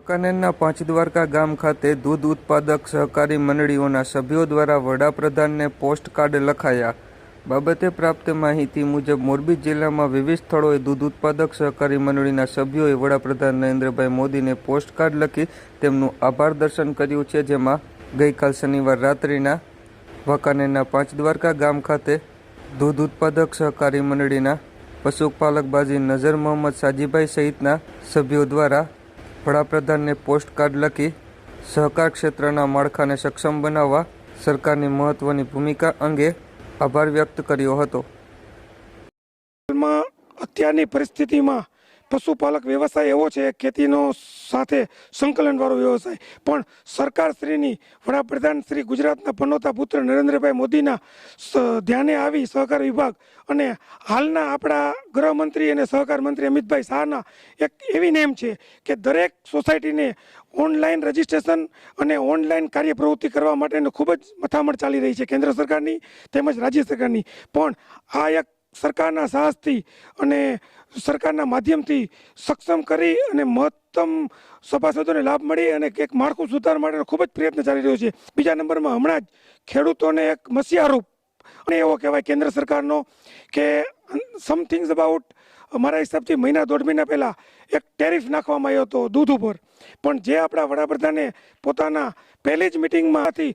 વાંકાનેરના પાંચ દ્વારકા ગામ ખાતે દૂધ ઉત્પાદક સહકારી મંડળીઓના સભ્યો દ્વારા વડાપ્રધાનને પોસ્ટકાર્ડ લખાયા. બાબતે પ્રાપ્ત માહિતી મુજબ, મોરબી જિલ્લામાં વિવિધ સ્થળોએ દૂધ ઉત્પાદક સહકારી મંડળીના સભ્યોએ વડાપ્રધાન નરેન્દ્રભાઈ મોદીને પોસ્ટકાર્ડ લખી તેમનું આભાર દર્શન કર્યું છે, જેમાં ગઈકાલ શનિવાર રાત્રિના વાંકાનેરના પાંચ દ્વારકા ગામ ખાતે દૂધ ઉત્પાદક સહકારી મંડળીના પશુપાલક બાજી નઝર મોહમ્મદ સાજીભાઈ સહિતના સભ્યો દ્વારા વડાપ્રધાનને પોસ્ટકાર્ડ લખી સહકાર ક્ષેત્રના માળખાને સક્ષમ બનાવવા સરકારની મહત્વની ભૂમિકા અંગે આભાર વ્યક્ત કર્યો હતો. અત્યારની પરિસ્થિતિમાં પશુપાલક વ્યવસાય એવો છે, ખેતીનો સાથે સંકલનવાળો વ્યવસાય. પણ સરકારશ્રીની વડાપ્રધાન શ્રી ગુજરાતના પનોતા પુત્ર નરેન્દ્રભાઈ મોદીના ધ્યાને આવી સહકાર વિભાગ અને હાલના આપણા ગૃહમંત્રી અને સહકાર મંત્રી અમિતભાઈ શાહના એક એવી નેમ છે કે દરેક સોસાયટીને ઓનલાઈન રજિસ્ટ્રેશન અને ઓનલાઈન કાર્યપ્રવૃત્તિ કરવા માટેનું ખૂબ જ મથામણ ચાલી રહી છે, કેન્દ્ર સરકારની તેમજ રાજ્ય સરકારની. પણ આ એક સરકારના સાહસથી અને સરકારના માધ્યમથી સક્ષમ કરી અને મહત્તમ સભાસદોને લાભ મળી અને એક માળખું સુધાર માટેનો ખૂબ જ પ્રયત્ન ચાલી રહ્યો છે. બીજા નંબરમાં હમણાં જ ખેડૂતોને એક મસીહારૂપ અને એવો કહેવાય કેન્દ્ર સરકારનો કે સમથિંગ્સ અબાઉટ મારા હિસાબથી મહિના દોઢ મહિના પહેલાં એક ટેરિફ નાખવામાં આવ્યો હતો દૂધ ઉપર. પણ જે આપણા વડાપ્રધાને પોતાના પહેલી જ મિટિંગમાંથી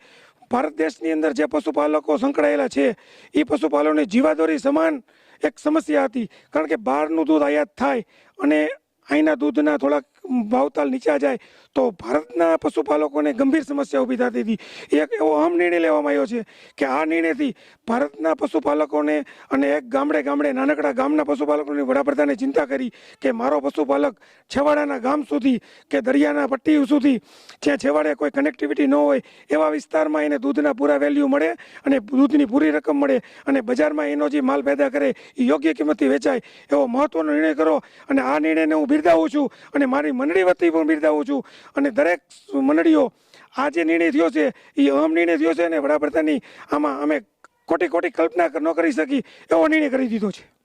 ભારત દેશની અંદર જે પશુપાલકો સંકળાયેલા છે એ પશુપાલકોની જીવાદોરી સમાન એક સમસ્યા હતી. કારણ કે બહારનું દૂધ આયાત થાય અને અહીંના દૂધના થોડાક ભાવતાલ નીચા જાય તો ભારતના પશુપાલકોને ગંભીર સમસ્યા ઊભી થતી હતી. એક એવો અહમ નિર્ણય લેવામાં આવ્યો છે કે આ નિર્ણયથી ભારતના પશુપાલકોને અને એક ગામડે ગામડે નાનકડા ગામના પશુપાલકોની વડાપ્રધાને ચિંતા કરી કે મારો પશુપાલક છેવાડાના ગામ સુધી કે દરિયાના પટ્ટી સુધી જ્યાં છેવાડે કોઈ કનેક્ટિવિટી ન હોય એવા વિસ્તારમાં એને દૂધના પૂરા વેલ્યુ મળે અને દૂધની પૂરી રકમ મળે અને બજારમાં એનો જે માલ પેદા કરે એ યોગ્ય કિંમતથી વેચાય એવો મહત્વનો નિર્ણય કરો અને આ નિર્ણયને હું બિરદાવું છું અને મારી મંડળી વતી પણ બિરદાવું છું. અને દરેક મંડળીઓ આ જે નિર્ણય થયો છે, એ અહમ નિર્ણય થયો છે અને વડાપ્રધાનની આમાં અમે ખોટી ખોટી કલ્પના ન કરી શકી એવો નિર્ણય કરી દીધો છે.